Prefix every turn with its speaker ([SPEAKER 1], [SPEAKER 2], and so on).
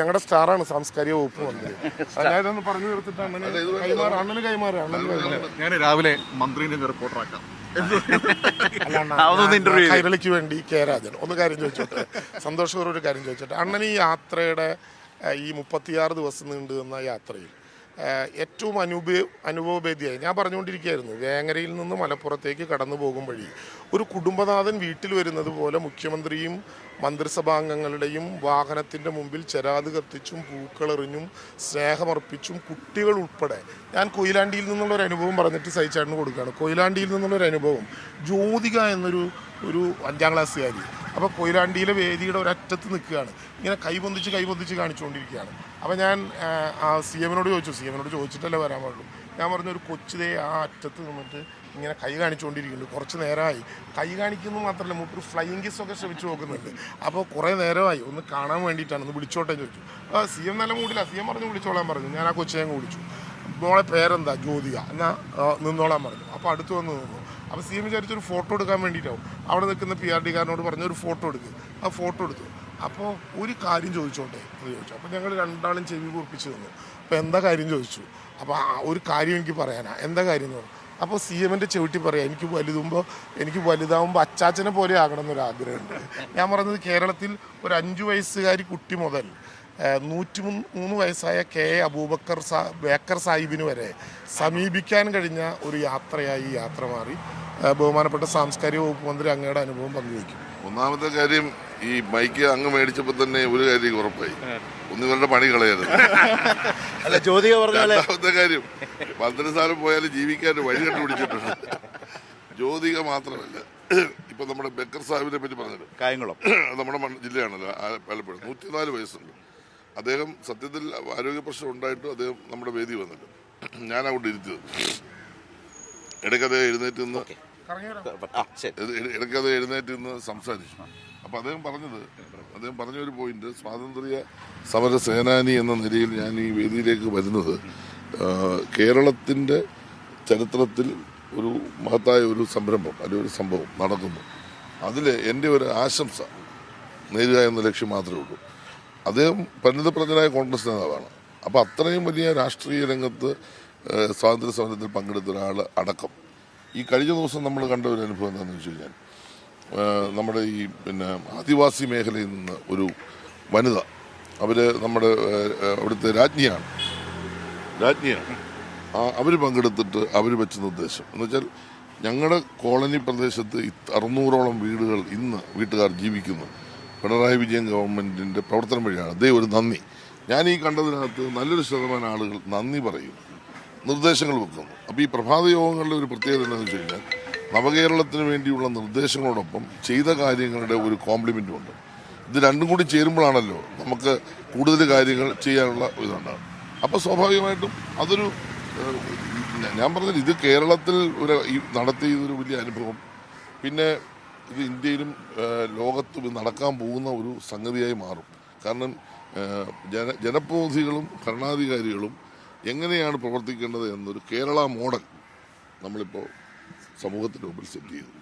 [SPEAKER 1] ഞങ്ങളുടെ സ്റ്റാറാണ് സാംസ്കാരിക വകുപ്പ് മന്ത്രി. ഞാനിതൊന്ന് പറഞ്ഞു തീർത്തിട്ട് അണ്ണന് കൈമാറി. അണ്ണന് കൈമാറി അണ്ണന് കൈമാറി.
[SPEAKER 2] ഞാൻ രാവിലെ മന്ത്രിനെ റിപ്പോർട്ടറാക്കാം.
[SPEAKER 1] കൈരളിക്ക് വേണ്ടി കെ രാജൻ ഒന്ന് കാര്യം ചോദിച്ചോട്ടെ? സന്തോഷപൂർവം ഒരു കാര്യം ചോദിച്ചോട്ടെ? അണ്ണൻ ഈ യാത്രയുടെ ഈ മുപ്പത്തിയാറ് ദിവസം നീണ്ടു നിന്ന യാത്രയിൽ ഏറ്റവും അനുഭവ അനുഭവഭേദിയായി. ഞാൻ പറഞ്ഞുകൊണ്ടിരിക്കുകയായിരുന്നു വേങ്ങരയിൽ നിന്ന് മലപ്പുറത്തേക്ക് കടന്നു പോകും വഴി. ഒരു കുടുംബനാഥൻ വീട്ടിൽ വരുന്നത് പോലെ മുഖ്യമന്ത്രിയും മന്ത്രിസഭാംഗങ്ങളുടെയും വാഹനത്തിന്റെ മുമ്പിൽ ചെരാത് കത്തിച്ചും പൂക്കളെറിഞ്ഞും സ്നേഹമർപ്പിച്ചും കുട്ടികൾ ഉൾപ്പെടെ. ഞാൻ കൊയിലാണ്ടിയിൽ നിന്നുള്ള ഒരു അനുഭവം പറഞ്ഞിട്ട് സഹിച്ചാണ് കൊടുക്കുകയാണ്. കൊയിലാണ്ടിയിൽ നിന്നുള്ള ഒരു അനുഭവം. ജ്യോതിക എന്നൊരു ഒരു അഞ്ചാം ക്ലാസ്സുകാരി. അപ്പോൾ കൊയിലാണ്ടിയിലെ വേദിയുടെ ഒരറ്റത്ത് നിൽക്കുകയാണ്. ഇങ്ങനെ കൈപൊന്തിച്ച് കൈപൊന്തിച്ച് കാണിച്ചുകൊണ്ടിരിക്കുകയാണ്. അപ്പോൾ ഞാൻ സി എമ്മിനോട് ചോദിച്ചു. സി എമ്മിനോട് ചോദിച്ചിട്ടല്ലേ വരാൻ പാടുള്ളൂ. ഞാൻ പറഞ്ഞു ഒരു കൊച്ചുതേ ആ അറ്റത്ത് നിന്നിട്ട് ഇങ്ങനെ കൈ കാണിച്ചുകൊണ്ടിരിക്കുന്നുണ്ട് കുറച്ച് നേരമായി. കൈ കാണിക്കുന്നു മാത്രമല്ല മൂപ്പര് ഫ്ലൈയിങ് ഒക്കെ ശ്രമിച്ചു നോക്കുന്നുണ്ട്. അപ്പോൾ കുറേ നേരമായി. ഒന്ന് കാണാൻ വേണ്ടിയിട്ടാണ്. ഒന്ന് വിളിച്ചോട്ടെ ചോദിച്ചു. ആ സി എം നല്ല മൂടില്ല. സി എം പറഞ്ഞു വിളിച്ചോളാൻ പറഞ്ഞു. ഞാൻ ആ കൊച്ചിനെ അങ്ങ് വിളിച്ചു. മോളെ പേരെന്താ? ജ്യോതിക. എന്നാ നിന്നോളാൻ പറഞ്ഞു. അപ്പോൾ അടുത്ത് വന്ന് നിന്നു. അപ്പോൾ സി എം വിചാരിച്ചൊരു ഫോട്ടോ എടുക്കാൻ വേണ്ടിയിട്ടാവും. അവിടെ നിൽക്കുന്ന പി ആർ ഡിക്കാരനോട് പറഞ്ഞു ഒരു ഫോട്ടോ എടുക്കുക ആ ഫോട്ടോ എടുത്തു. അപ്പോൾ ഒരു കാര്യം ചോദിച്ചോട്ടെ എന്ന് ചോദിച്ചു. അപ്പോൾ ഞങ്ങൾ രണ്ടാളും ചെവി കുറിപ്പിച്ച് തന്നു അപ്പോൾ എന്താ കാര്യം ചോദിച്ചു. അപ്പോൾ ഒരു കാര്യം എനിക്ക് പറയാനാ. എന്താ കാര്യം എന്ന് പറഞ്ഞു. അപ്പോൾ സി എമ്മിന്റെ ചവിട്ടി പറയാം എനിക്ക് വലുതുമ്പോൾ എനിക്ക് വലുതാവുമ്പോൾ അച്ചാച്ചനെ പോലെ ആകണം എന്നൊരു ആഗ്രഹമുണ്ട്. ഞാൻ പറഞ്ഞത് കേരളത്തിൽ ഒരു അഞ്ച് വയസ്സുകാരി കുട്ടി മുതൽ നൂറ്റി മൂന്ന് വയസ്സായ കെ എ അബൂബക്കർ സാ ബേക്കർ സാഹിബിന് വരെ സമീപിക്കാൻ കഴിഞ്ഞ ഒരു യാത്രയായി ഈ യാത്ര മാറി. ബഹുമാനപ്പെട്ട സാംസ്കാരിക വകുപ്പ് മന്ത്രി അങ്ങയുടെ അനുഭവം പങ്കുവയ്ക്കും.
[SPEAKER 3] ഒന്നാമത്തെ കാര്യം ഈ മൈക്ക് അങ്ങ് മേടിച്ചപ്പോൾ തന്നെ ഒരു കാര്യം ഉറപ്പായി. ഒന്ന് ഇവരുടെ പണി കളയരുത്.
[SPEAKER 4] അല്ല ജ്യോതിക
[SPEAKER 3] രണ്ടാമത്തെ കാര്യം മന്ത്രിസ്ഥാനം പോയാൽ ജീവിക്കാൻ വഴി കണ്ടുപിടിച്ചിട്ടുണ്ട്. ജ്യോതിക മാത്രമല്ല ഇപ്പൊ നമ്മുടെ ബക്കർ സാഹിബിനെ പറ്റി പറഞ്ഞത്
[SPEAKER 4] കായംകുളം.
[SPEAKER 3] നമ്മുടെ ജില്ലയാണല്ലോ പലപ്പോഴും. ആലപ്പുഴ നൂറ്റിനാല് വയസ്സുണ്ട്. അദ്ദേഹം സത്യത്തിൽ ആരോഗ്യ പ്രശ്നം ഉണ്ടായിട്ടും അദ്ദേഹം നമ്മുടെ വേദി വന്നിട്ട് ഞാൻ അവിടെ ഇരുത്തിയത്. ഇടയ്ക്ക് അദ്ദേഹം എഴുന്നേറ്റ് നിന്ന്
[SPEAKER 4] ആ ശരി.
[SPEAKER 3] ഇത് ഇട- ഇടയ്ക്ക് അത് എഴുന്നേറ്റ് ഇന്ന് സംസാരിച്ചു അപ്പൊ അദ്ദേഹം പറഞ്ഞത് അദ്ദേഹം പറഞ്ഞ ഒരു പോയിന്റ് സ്വാതന്ത്ര്യ സമര സേനാനി എന്ന നിലയിൽ ഞാൻ ഈ വേദിയിലേക്ക് വരുന്നത് കേരളത്തിന്റെ ചരിത്രത്തിൽ ഒരു മഹത്തായ ഒരു സംരംഭം അല്ലെങ്കിൽ ഒരു സംഭവം നടക്കുന്നു. അതിൽ എന്റെ ഒരു ആശംസ നേരുക എന്ന ലക്ഷ്യം മാത്രമേ ഉള്ളൂ. അദ്ദേഹം പരിണിതപ്രജ്ഞനായ കോൺഗ്രസ് നേതാവാണ്. അപ്പോൾ അത്രയും വലിയ രാഷ്ട്രീയ രംഗത്ത് സ്വാതന്ത്ര്യ സമരത്തിൽ പങ്കെടുത്ത ഒരാൾ അടക്കം. ഈ കഴിഞ്ഞ ദിവസം നമ്മൾ കണ്ട ഒരു അനുഭവം എന്താണെന്ന് വെച്ച് കഴിഞ്ഞാൽ നമ്മുടെ ഈ പിന്നെ ആദിവാസി മേഖലയിൽ നിന്ന് ഒരു വനിത അവർ നമ്മുടെ അവിടുത്തെ രാജ്ഞിയാണ്. രാജ്ഞിയാണ്. അവർ പങ്കെടുത്തിട്ട് അവർ വെച്ച നിർദ്ദേശം. എന്ന് വെച്ചാൽ ഞങ്ങളുടെ കോളനി പ്രദേശത്ത് അറുന്നൂറോളം വീടുകൾ ഇന്ന് വീട്ടുകാർ ജീവിക്കുന്നു. പിണറായി വിജയൻ ഗവൺമെന്റിന്റെ പ്രവർത്തനം വഴിയാണ്. അതേ ഒരു നന്ദി. ഞാൻ ഈ കണ്ടതിനകത്ത് നല്ലൊരു ശതമാനം ആളുകൾ നന്ദി പറയും. നിർദ്ദേശങ്ങൾ വെക്കുന്നു. അപ്പോൾ ഈ പ്രഭാത യോഗങ്ങളുടെ ഒരു പ്രത്യേകത എന്താണെന്ന് വെച്ച് കഴിഞ്ഞാൽ നവകേരളത്തിന് വേണ്ടിയുള്ള നിർദ്ദേശങ്ങളോടൊപ്പം ചെയ്ത കാര്യങ്ങളുടെ ഒരു കോംപ്ലിമെന്റും ഉണ്ട്. ഇത് രണ്ടും കൂടി ചേരുമ്പോഴാണല്ലോ നമുക്ക് കൂടുതൽ കാര്യങ്ങൾ ചെയ്യാനുള്ള ഇതുണ്ടാകും അപ്പോൾ സ്വാഭാവികമായിട്ടും അതൊരു ഞാൻ പറഞ്ഞത് ഇത് കേരളത്തിൽ ഒരു നടത്തിയതൊരു വലിയ അനുഭവം. പിന്നെ ഇത് ഇന്ത്യയിലും ലോകത്തും നടക്കാൻ പോകുന്ന ഒരു സംഗതിയായി മാറും. കാരണം ജന ജനപ്രതിനിധികളും ഭരണാധികാരികളും എങ്ങനെയാണ് പ്രവർത്തിക്കേണ്ടത് എന്നൊരു കേരള മോഡൽ നമ്മളിപ്പോൾ സമൂഹത്തിന് മുമ്പിൽ സെറ്റ് ചെയ്തു.